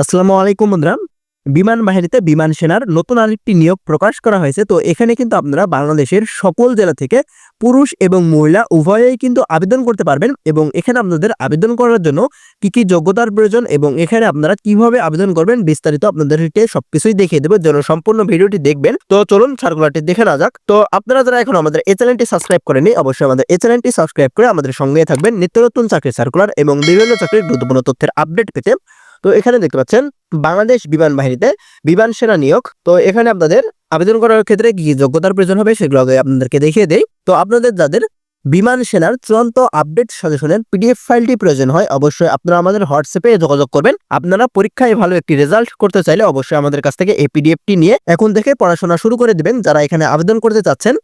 আসসালামু আলাইকুম বন্ধুরা। বিমান বাহিনীতে বিমান সেনার নতুন আরেকটি নিয়োগ প্রকাশ করা হয়েছে। তো এখানে কিন্তু আপনারা বাংলাদেশের সকল জেলা থেকে পুরুষ এবং মহিলা উভয়েই কিন্তু আবেদন করতে পারবেন এবং এখানে আপনাদের আবেদন করার জন্য কি কি যোগ্যতার প্রয়োজন এবং এখানে আপনারা কীভাবে আবেদন করবেন বিস্তারিত আপনাদেরকে সবকিছুই দেখিয়ে দেবো। যেন সম্পূর্ণ ভিডিওটি দেখবেন। তো চলুন সার্কুলারটি দেখে না যাক। তো আপনারা যারা এখন আমাদের এই চ্যানেলটি সাবস্ক্রাইব করেনি অবশ্যই আমাদের এই চ্যানেলটি সাবস্ক্রাইব করে আমাদের সঙ্গে থাকবেন। নিত্য নতুন চাকরির সার্কুলার এবং বিভিন্ন চাকরির গুরুত্বপূর্ণ তথ্যের আপডেট পেতে তো এখানে দেখতে পাচ্ছেন বাংলাদেশ বিমান বাহিনীতে বিমান সেনা নিয়োগ। তো এখানে আপনাদের আবেদন করার ক্ষেত্রে কি কি যোগ্যতার প্রয়োজন হবে সেগুলো আপনাদেরকে দেখিয়ে দেই। তো আপনাদের যাদের বিমান সেনার চূড়ান্ত আপডেট সাজেশনের পিডিএফ ফাইলটি প্রয়োজন হয়, অবশ্যই আপনারা আমাদের হোয়াটসঅ্যাপে যোগাযোগ করবেন। আপনারা পরীক্ষায় ভালো একটি রেজাল্ট করতে চাইলে অবশ্যই আমাদের কাছ থেকে এই পিডিএফটি নিয়ে এখন থেকে পড়াশোনা শুরু করে দিবেন, যারা এখানে আবেদন করতে চাচ্ছেন।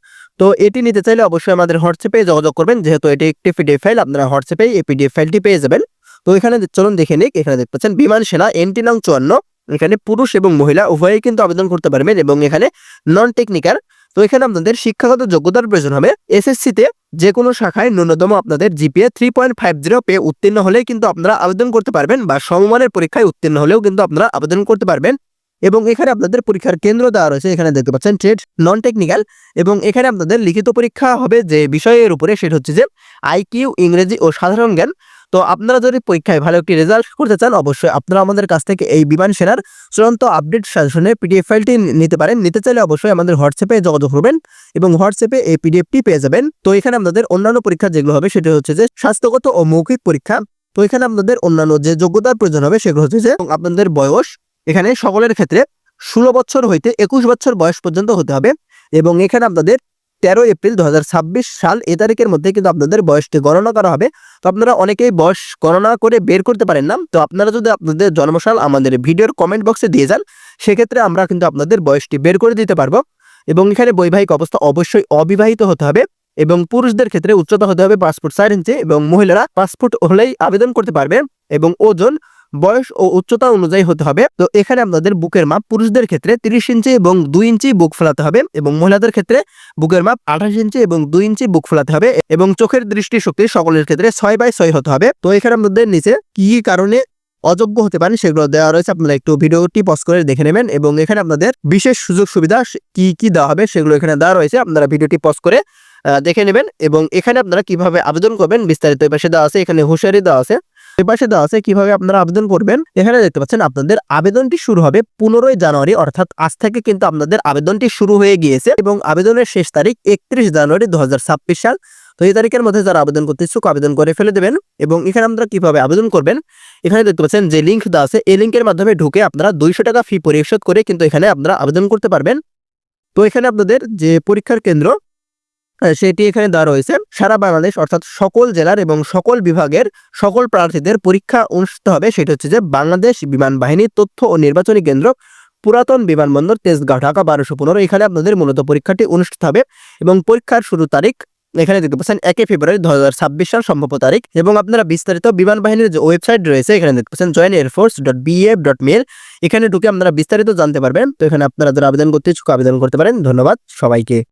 তো এটি নিতে চাইলে অবশ্যই আমাদের হোয়াটসঅ্যাপে যোগাযোগ করবেন, যেহেতু এটি একটি পিডিএফ ফাইল, আপনারা হোয়াটসঅ্যাপে এই পিডিএফ ফাইলটি পেয়ে যাবেন। তো এখানে চলুন দেখে নিক। এখানে দেখতে পাচ্ছেন, বিমান সেনা, এনটি নং চুয়ান্ন। এখানে পুরুষ এবং মহিলা, উভয়ই কিন্তু আবেদন করতে পারবেন এবং এখানে নন টেকনিক্যাল তো এখানে আপনাদের শিক্ষাগত যোগ্যতার প্রয়োজন হবে। এসএসসি তে যে কোনো শাখায় ন্যূনতম আপনাদের GPA three point five zero পেয়ে উত্তীর্ণ হলেই কিন্তু আপনারা আবেদন করতে পারবেন বা সমমানের পরীক্ষায় উত্তীর্ণ হলেও কিন্তু আপনারা আবেদন করতে পারবেন। এবং এখানে আপনাদের পরীক্ষার কেন্দ্র দেওয়া রয়েছে। এখানে দেখতে পাচ্ছেন ট্রেড নন টেকনিক্যাল এবং এখানে আপনাদের লিখিত পরীক্ষা হবে যে বিষয়ের উপরে, সেটা হচ্ছে যে আইকিউ ইংরেজি ও সাধারণ জ্ঞান। তো আপনারা যদি পরীক্ষায় ভালো একটি রেজাল্ট করতে চান, অবশ্যই আপনারা আমাদের কাছ থেকে এই বিমান সেনার চূড়ান্ত আপডেট সাজেশনের পিডিএফ ফাইলটি নিতে পারেন। নিতে চাইলে অবশ্যই আমাদের হোয়াটসঅ্যাপে যোগাযোগ করবেন এবং হোয়াটসঅ্যাপে এই পিডিএফটি পেয়ে যাবেন। তো এখানে আপনাদের অন্যান্য পরীক্ষা যেগুলো হবে সেটা হচ্ছে যে স্বাস্থ্যগত ও মৌখিক পরীক্ষা। তো এখানে আপনাদের অন্যান্য যে যোগ্যতার প্রয়োজন হবে সেগুলো হচ্ছে যে আপনাদের বয়স। এখানে সকলের ক্ষেত্রে ষোলো বছর হইতে একুশ বছর বয়স পর্যন্ত হতে হবে এবং এখানে আপনাদের তেরো এপ্রিল দু হাজার ছাব্বিশ সাল এ তারিখের মধ্যে কিন্তু আপনাদের বয়সটি গণনা করা হবে। তো আপনারা অনেকেই বয়স গণনা করে বের করতে পারেন না। তো আপনারা যদি আপনাদের জন্মসাল আমাদের ভিডিওর কমেন্ট বক্সে দিয়ে যান, সেক্ষেত্রে আমরা কিন্তু আপনাদের বয়সটি বের করে দিতে পারব। এবং এখানে বৈবাহিক অবস্থা অবশ্যই অবিবাহিত হতে হবে এবং পুরুষদের ক্ষেত্রে উচ্চতা হতে হবে পাসপোর্ট সাইড ইঞ্চি এবং মহিলারা পাসপোর্ট হলেই আবেদন করতে পারবে এবং ওজন বয়স ও উচ্চতা অনুযায়ী হতে হবে। তো এখানে আপনাদের বুকের মাপ পুরুষদের ক্ষেত্রে তিরিশ ইঞ্চি এবং দুই ইঞ্চি বুক ফেলাতে হবে এবং মহিলাদের ক্ষেত্রে বুকের মাপ আঠাশ ইঞ্চি এবং দুই ইঞ্চি বুক ফেলাতে হবে এবং চোখের দৃষ্টিশক্তি সকলের ক্ষেত্রে ছয় বাই ছয় হতে হবে। তো এখানে আপনাদের নিচে কি কারণে অযোগ্য হতে পারেন সেগুলো দেওয়া রয়েছে, আপনারা একটু ভিডিওটি পজ করে দেখে নেবেন এবং এখানে আপনাদের বিশেষ সুযোগ সুবিধা কি কি দেওয়া হবে সেগুলো এখানে দেওয়া রয়েছে, আপনারা ভিডিওটি পজ করে দেখে নেবেন এবং এখানে আপনারা কীভাবে আবেদন করবেন বিস্তারিত পাশে দেওয়া আছে, এখানে হুঁশিয়ারি দেওয়া আছে। পাশে দেওয়া আছে কীভাবে আপনারা আবেদন করবেন। এখানে দেখতে পাচ্ছেন আপনাদের আবেদনটি শুরু হবে পনেরোই জানুয়ারি, অর্থাৎ আজ থেকে কিন্তু আপনাদের আবেদনটি শুরু হয়ে গিয়েছে এবং আবেদনের শেষ তারিখ একত্রিশ জানুয়ারি দু হাজার ছাব্বিশ সাল। তো এই তারিখের মধ্যে যারা আবেদন করতে ইচ্ছুক, আবেদন করে ফেলে দেবেন এবং এখানে আপনারা কীভাবে আবেদন করবেন, এখানে দেখতে পাচ্ছেন যে লিঙ্ক দেওয়া আছে, এই লিঙ্কের মাধ্যমে ঢুকে আপনারা দুইশো টাকা ফি পরিশোধ করে কিন্তু এখানে আপনারা আবেদন করতে পারবেন। তো এখানে আপনাদের যে পরীক্ষার কেন্দ্র সেটি এখানে দেওয়া রয়েছে। সারা বাংলাদেশ, অর্থাৎ সকল জেলার এবং সকল বিভাগের সকল প্রার্থীদের পরীক্ষা অনুষ্ঠিত হবে। সেটি হচ্ছে যে বাংলাদেশ বিমান বাহিনীর তথ্য ও নির্বাচনী কেন্দ্র পুরাতন বিমানবন্দর তেজগাঁও, ঢাকা বারোশো পনেরো। এখানে আপনাদের মূলত পরীক্ষাটি অনুষ্ঠিত হবে এবং পরীক্ষার শুরু তারিখ এখানে দেখতে পাচ্ছেন একই ফেব্রুয়ারি দু হাজার ছাব্বিশ সাল, সম্ভাব্য তারিখ। এবং আপনারা বিস্তারিত বিমান বাহিনীর যে ওয়েবসাইট রয়েছে, এখানে দেখতে পাচ্ছেন join air force dot BF dot mail এখানে ঢুকে আপনারা বিস্তারিত জানতে পারবেন। তো এখানে আপনারা যারা আবেদন করতে ইচ্ছুক, আবেদন করতে পারেন। ধন্যবাদ সবাইকে।